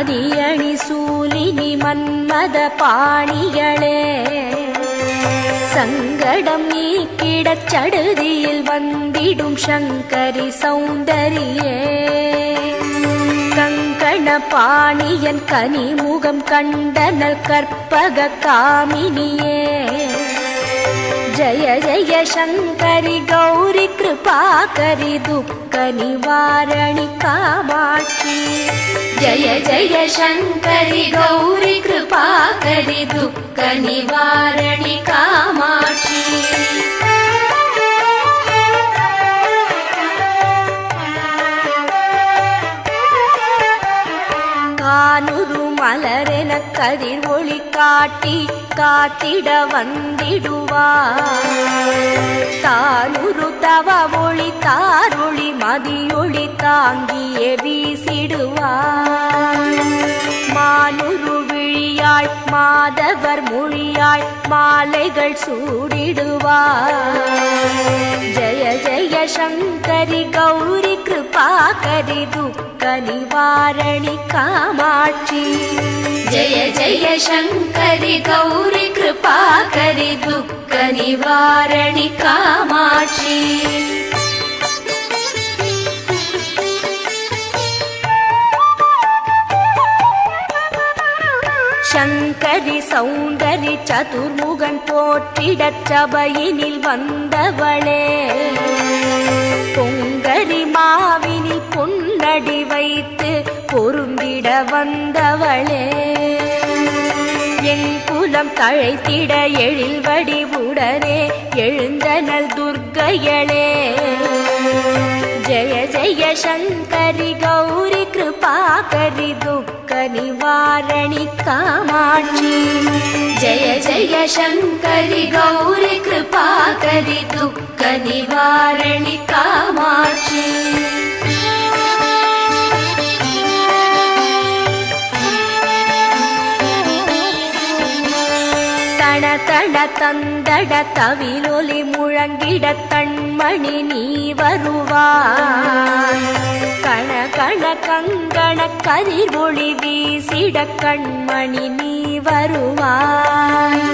மதியணி சூலினி மன்மத பாணிகளே. சங்கடம் நீக்கிடச் சடுதியில் வந்திடும் சங்கரி சௌந்தரியே. கங்கண பாணியன் கனிமுகம் கண்டனல் கற்பக காமினியே. जय जय शङ्करि गौरि कृपा करि दु कनिवाणि कामा जय जय शङ्करि गौरि कृपा कनिवाणि कामा कानुमलरे न करी काटि காத்திட வந்திடுவார். தானுரு தவ ஒளி தாரொளி மதியொளி தாங்கியே வீசிடுவார். மானுரு விழியாள் மாதவர் மொழியாள் மாலைகள் சூடிடுவார். ஜய ஜய சங்கரி கௌரி கிருபாகரி துக்க நிவாரணி காமாட்சி. ஜய ஜய சங்கரி கௌரி கிருபாகரி துக்க நிவாரணி காமாட்சி. சங்கரி சௌந்தரி சதுர்முகன் போற்றிடச் சபையினில் வந்தவளே. வைத்து பொருந்திட வந்தவளே. என் குலம் தழைத்திட எழில் வடிவுடனே எழுந்தனல் துர்க்கையளே. ஜய ஜய சங்கரி கௌரி கிருபாகரி துக்க நிவாரணி காமாட்சி. ஜய ஜய சங்கரி கௌரி கிருபாகரி துக்க நிவாரணி காமாட்சி. தட தந்தட தவிலொலி முழங்கிட கண்மணி நீ வருவாய். கண கண கங்கண கதிர்வொளி வீசிட கண்மணி நீ வருவாய்.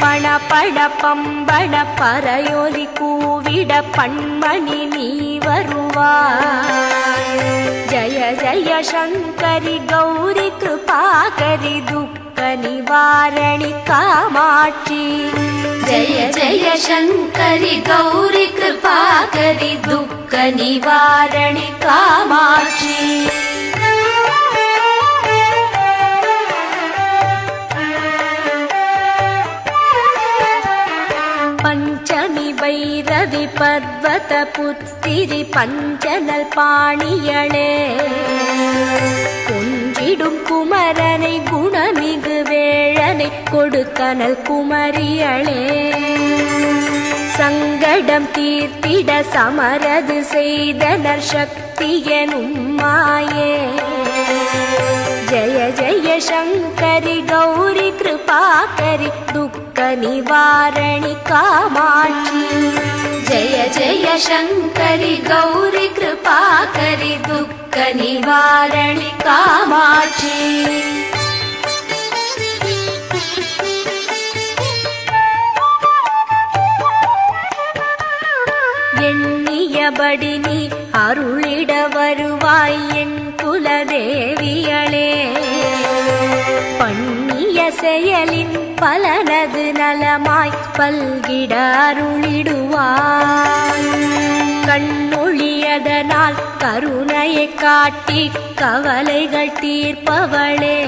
பண பட பம்பட பறையொலி கூவிட பண்மணி நீ வருவாய். ஜய ஜய சங்கரி கௌரி கிருபாகரி துக்க நிவாரணி காமாட்சி. ஜய ஜய சங்கரி கௌரி கிருபாகரி துக்க நிவாரணி காமாட்சி. பஞ்சமி பைரவி பர்வத புத்திரி பஞ்சனல் பாணியளே. விடும் குமரனை குணமிகு வேழனை கொடுத்தனல் குமரியளே. சங்கடம் தீர்த்திட சமரது செய்தனர் சக்தியனும் மாயே. ஜய ஜய சங்கரி கௌரி கிருபாகரி துக்க நிவாரணி காமாட்சி. ஜய ஜய சங்கரி கௌரி கிருபாகரி துக்க துக்க நிவாரணி காமாட்சி. எண்ணியபடி நீ அருளிட வருவாய் என் குலதேவியளே பண்ணிய செயலின் பலனது நலமாய் பல்கிட அருளிடுவாய். கண்ணு கண்ணொழியதனால் கருணையை காட்டி கவலைகள் தீர்ப்பவளே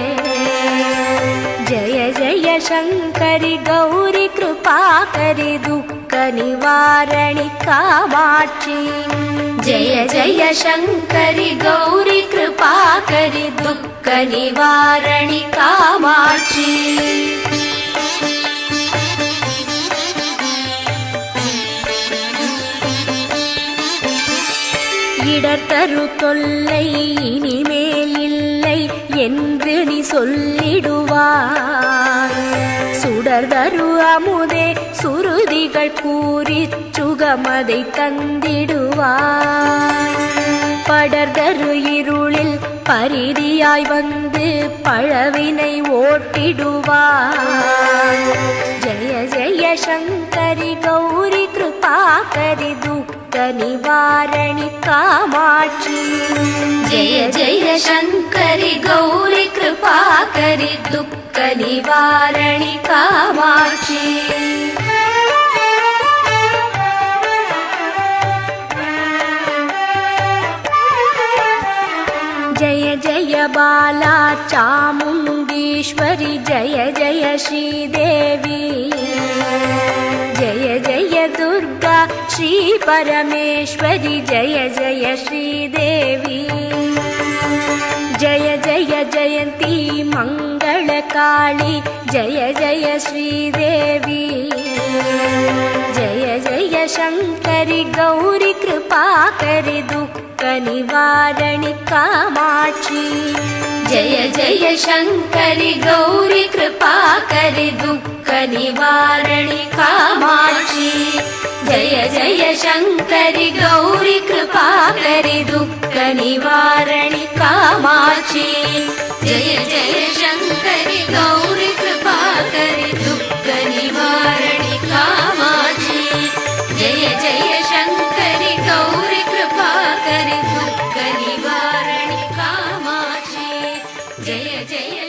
ஜய ஜய சங்கரி கௌரி கிருபாகரி துக்க நிவாரணி காமாட்சி ஜய ஜய சங்கரி கௌரி கிருபாகரி துக்க இடர் தரு தொல்லை இனிமேல் இல்லை என்று நீ சொல்லிடுவாய். சுடர்தரு அமுதே சுருதிகள் கூறி சுகமதை தந்திடுவாய். படர்தரு இருளில் பரிதியாய் வந்து பழவினை ஓட்டிடுவார் ஜெய ஜெய சங்கரி கௌரி கிருபாகரி துக்க निवारणिकामाच जय जय शङ्करि गौरि कृपाकरि गौरी कामाक्षि। जय जय बाला चामुण्डीश्वरि जय जय श्रीदेवि। श्रीपरमेश्वरि जय जय श्रीदेवी जय जय जयन्ती मङ्गलकाली जय जय श्रीदेवी जय जय शङ्करि गौरि कृपा करि दुःख कामाक्षि। जय जय शङ्करि गौरि कृपा करि दुःख कामाक्षी। जय जय शङ्करि गौरि कृपाकरि दुःख निवारणि कामाक्षि। जय जय शङ्करि गौरि कृपाकरि दुःख निवारणि कामाक्षि। जय जय शङ्करि गौरि कृपाकरि दुःख निवारणि कामाक्षि। जय जय